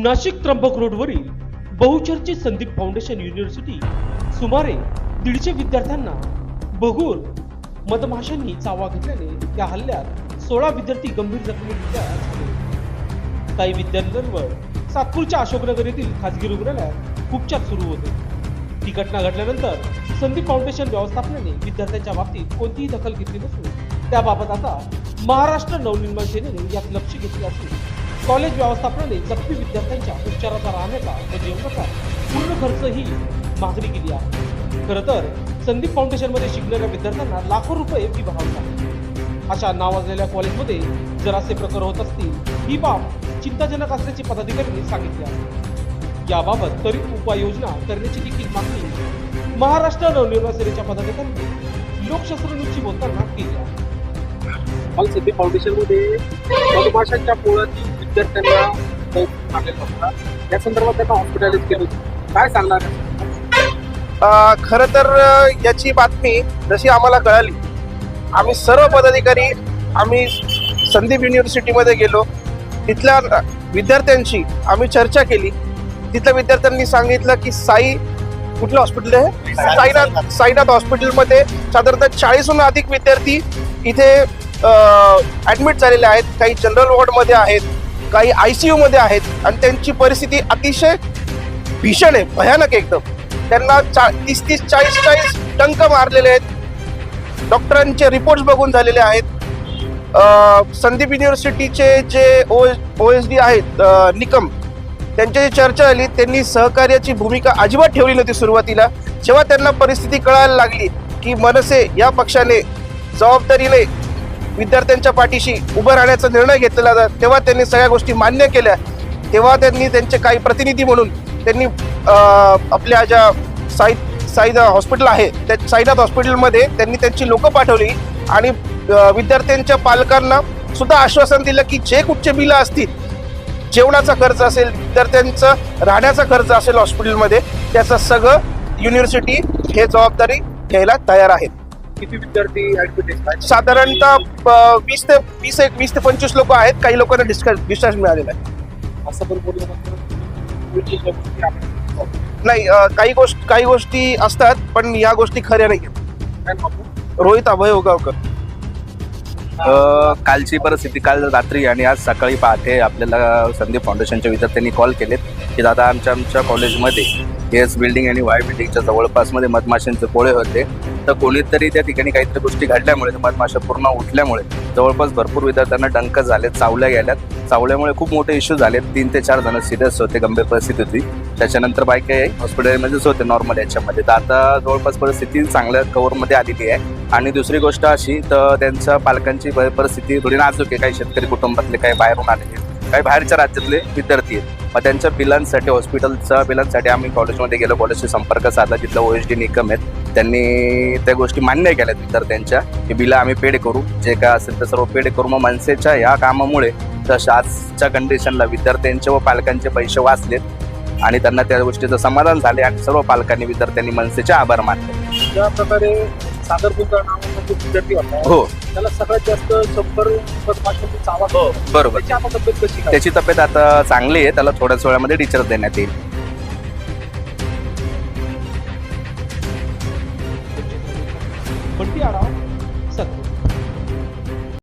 नाशिक त्र्यंबक रोडवरील बहुचर्चित Sandeep foundation university सुमारे दीडशे विद्यार्थ्यांना बघून मधमाशांनी चावा घेतल्याने त्या हल्ल्यात सोळा विद्यार्थी गंभीर जखमी झाले. काही विद्यार्थ्यांवर सातपूरच्या अशोकनगर येथील खासगी रुग्णालयात उपचार सुरू होते. ही घटना घडल्यानंतर संदीप फाउंडेशन व्यवस्थापनाने विद्यार्थ्यांच्या बाबतीत कोणतीही दखल घेतली नसून त्याबाबत आता महाराष्ट्र नवनिर्माण सेनेने यात लक्ष घेतले असून कॉलेज व्यवस्थापनाने जखमी विद्यार्थ्यांच्या उपचाराचा राहण्याचा व जेवणाचा पूर्ण खर्च ही मागणी केली आहे. खरं तर संदीप फाउंडेशनमध्ये शिकणाऱ्या विद्यार्थ्यांना लाखो रुपये फी भरावी लागते. अशा नावाजलेल्या कॉलेजमध्ये जर असे प्रकार होत असतील ही बाब चिंताजनक असल्याचे पदाधिकाऱ्यांनी सांगितले आहे. याबाबत त्वरित उपाययोजना करण्याची देखील मागणी महाराष्ट्र नवनिर्माण सेनेच्या पदाधिकाऱ्यांनी लोकशास्त्रज्ञांशी बोलताना केली आहे. मग सिद्धी फाउंडेशनमध्ये मधमाशांच्या पोळातील विद्यार्थ्यांना या संदर्भात त्यांना हॉस्पिटलाइज केलं काय सांगणार? अ, खरं तर याची बातमी जशी आम्हाला कळाली आम्ही सर्व पदाधिकारी आम्ही संदीप युनिव्हर्सिटीमध्ये गेलो. तिथल्या विद्यार्थ्यांशी आम्ही चर्चा केली. तिथल्या विद्यार्थ्यांनी सांगितलं की साई कुठलं हॉस्पिटल आहे? साईनाथ. साईनाथ हॉस्पिटलमध्ये साधारणतः चाळीसहून अधिक विद्यार्थी इथे ॲडमिट झालेले आहेत. काही जनरल वॉर्डमध्ये आहेत. काही आय सी यूमध्ये आहेत आणि त्यांची परिस्थिती अतिशय भीषण आहे भयानक एकदम. त्यांना चा तीस तीस चाळीस चाळीस टंक मारलेले आहेत. डॉक्टरांचे रिपोर्ट्स बघून झालेले आहेत. संदीप युनिव्हर्सिटीचे जे ओ ओ एस डी आहेत निकम त्यांच्या जी चर्चा झाली. त्यांनी सहकार्याची भूमिका अजिबात ठेवली नव्हती सुरुवातीला. जेव्हा त्यांना परिस्थिती कळायला लागली की मनसे या पक्षाने जबाबदारीने विद्यार्थ्यांच्या पाठीशी उभं राहण्याचा निर्णय घेतलेला होता. तेव्हा त्यांनी सगळ्या गोष्टी मान्य केल्या. तेव्हा त्यांनी त्यांचे काही प्रतिनिधी म्हणून त्यांनी आपल्या ज्या साई साईदा हॉस्पिटल आहे त्या साईनाथ हॉस्पिटलमध्ये त्यांनी त्यांची लोकं पाठवली आणि विद्यार्थ्यांच्या पालकांना सुद्धा आश्वासन दिलं की जे कुठचे बिलं असतील जेवणाचा खर्च असेल विद्यार्थ्यांचा राहण्याचा खर्च असेल हॉस्पिटलमध्ये त्याचं सगळं युनिव्हर्सिटी हे जबाबदारी घ्यायला तयार आहेत किती विद्यार्थी ऍडमिट आहेत? साधारणतः वीस ते वीस एक वीस ते पंचवीस लोक आहेत. काही लोकांना डिस्चार्ज डिस्चार्ज मिळालेला आहे. असं पण बोलल्यानंतर नाही काही गोष्ट काही गोष्टी असतात पण या गोष्टी खऱ्या नाही? रोहित अभय उगावकर अ, कालची परिस्थिती काल रात्री आणि आज सकाळी पहाटे आपल्याला संदीप फाउंडेशनच्या विद्यार्थ्यांनी कॉल केलेत की दादा आमच्या आमच्या कॉलेजमध्ये एस बिल्डिंग आणि वाय बिल्डिंगच्या जवळपासमध्ये मधमाशांचे पोळे होते. तर कोणीतरी त्या ठिकाणी काहीतरी गोष्टी घडल्यामुळे मधमाशा पूर्ण उठल्यामुळे जवळपास भरपूर विद्यार्थ्यांना डंक झालेत चावल्या गेल्यात. चावल्यामुळे खूप मोठे इश्यू झालेत तीन ते चार जण सिरियस होते गंभीर परिस्थिती होती. त्याच्यानंतर काही हॉस्पिटलमध्येच होते नॉर्मल याच्यामध्ये. तर आता जवळपास परिस्थिती चांगल्या कव्हरमध्ये आलेली आहे. आणि दुसरी गोष्ट अशी तर त्यांच्या पालकांची परिस्थिती थोडी नाजूक आहे. काही शेतकरी कुटुंबातले काही बाहेरून आलेले काही बाहेरच्या राज्यातले विद्यार्थी आहेत. मग त्यांच्या पिलांसाठी हॉस्पिटलच्या बिलांसाठी आम्ही कॉलेजमध्ये गेलो. कॉलेजशी संपर्क साधला तिथलं ओ एच डी निकम आहेत. त्यांनी त्या गोष्टी मान्य केल्यात विद्यार्थ्यांच्या की बिलं आम्ही पेड करू. जे काय असेल ते सर्व पेड करू. मग मनसेच्या या कामामुळे तशा आजच्या कंडिशनला विद्यार्थ्यांचे व पालकांचे पैसे वाचलेत आणि त्यांना त्या गोष्टीचं समाधान झाले आणि सर्व पालकांनी विद्यार्थ्यांनी मनसेचे आभार मानले. ज्या प्रकारे नावाचा विद्यार्थी होता हो. त्याला सगळ्यात जास्त शंभर चावा बरोबर. त्याची तब्येत आता चांगली आहे. त्याला थोड्याच वेळामध्ये टीचर देण्यात येईल. पण ती आढावा